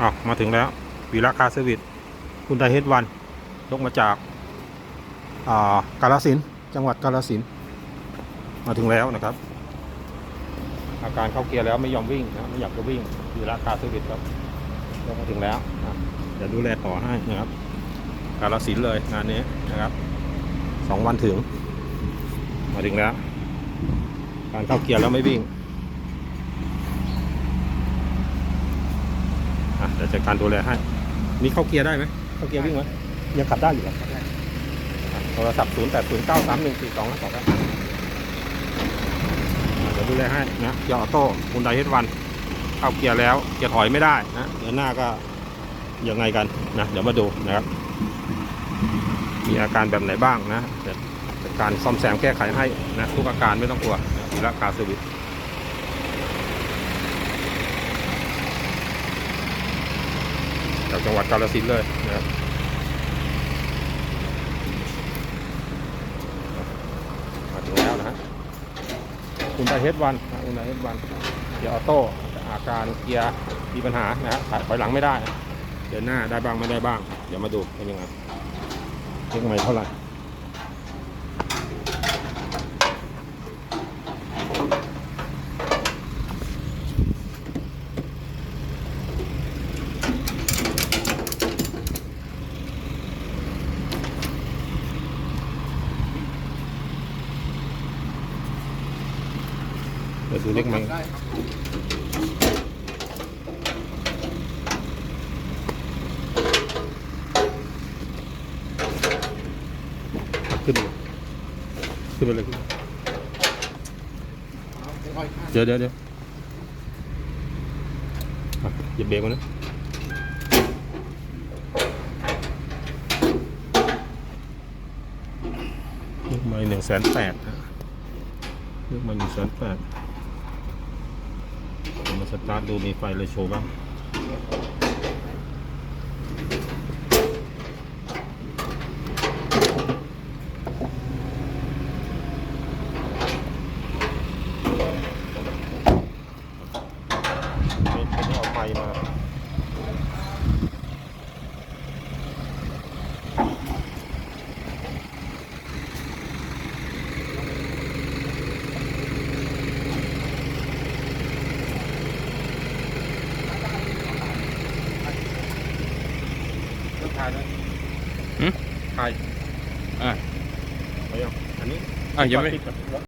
อ้าวมาถึงแล้ววีระคาเซอร์วิสคุณไดเฮดวันยกมาจากอ่ากาลสินจังหวัดกาลสินมาถึงแล้วนะครับ อาการเข้าเกียร์แล้วไม่ยอมวิ่งนะไม่อยากจะวิ่งวีระคาเซอร์วิสครับยกมาถึงแล้วอะเดี๋ยวดูแลต่อให้นะครับ กาลสินเลยงานนี้นะครับสองวันถึง มาถึงแล้ว การเข้าเกียร์แล้วไม่วิ่งอะเดี๋ยวจัดการดูแลให้นี่เข้าเกียร์ได้ไหมเข้าเกียร์วิ่งไหมยังขับได้อยู่เหรออะโทรศัพท์0 8 0 9 3 1 4 2 5 2ครับเดี๋ยวดูแลให้นะเกียร์ออโต้คุณไดเฮดวันเข้าเกียร์แล้วเกียร์ถอยไม่ได้นะเดินหน้าก็ยังไงกันนะเดี๋ยวมาดูนะครับ มีอาการแบบไหนบ้างนะเดี๋ยวจัดการซ่อมแซมแก้ไขให้นะทุกอาการไม่ต้องกลัวนะวีระคาร์เซอร์วิส จากจังหวัดกาฬสินธุ์เลยนะครับมาถึงแล้วนะฮะคุณไดเฮดวันนะคุณไดเฮดวันเกียร์ออโต้อาการเกียร์มีปัญหานะฮะถอยหลังไม่ได้ เดินหน้าได้บ้างไม่ได้บ้าง เดี๋ยวมาดูเป็นยังไงเล็กใหม่เท่าไหร่ เดี๋ยวดูเล็กไหมได้ครับขึ้นเลยขึ้นไปเลยขึ้นค่อยๆข้ามเดี๋ยวเดี๋ยวเดี๋ยวอะหยิบเบรกมานะเลือกมาหนึ่งแสนแปดเลือกมาหนึ่งแสนแปด มาสตาร์ทดูมีไฟเลยโชว์บ้างไม่ไม่เอาไฟมา ถ่ายเลยหืมถ่ายอะเอายังอันนี้อะยังไม่ติดกับ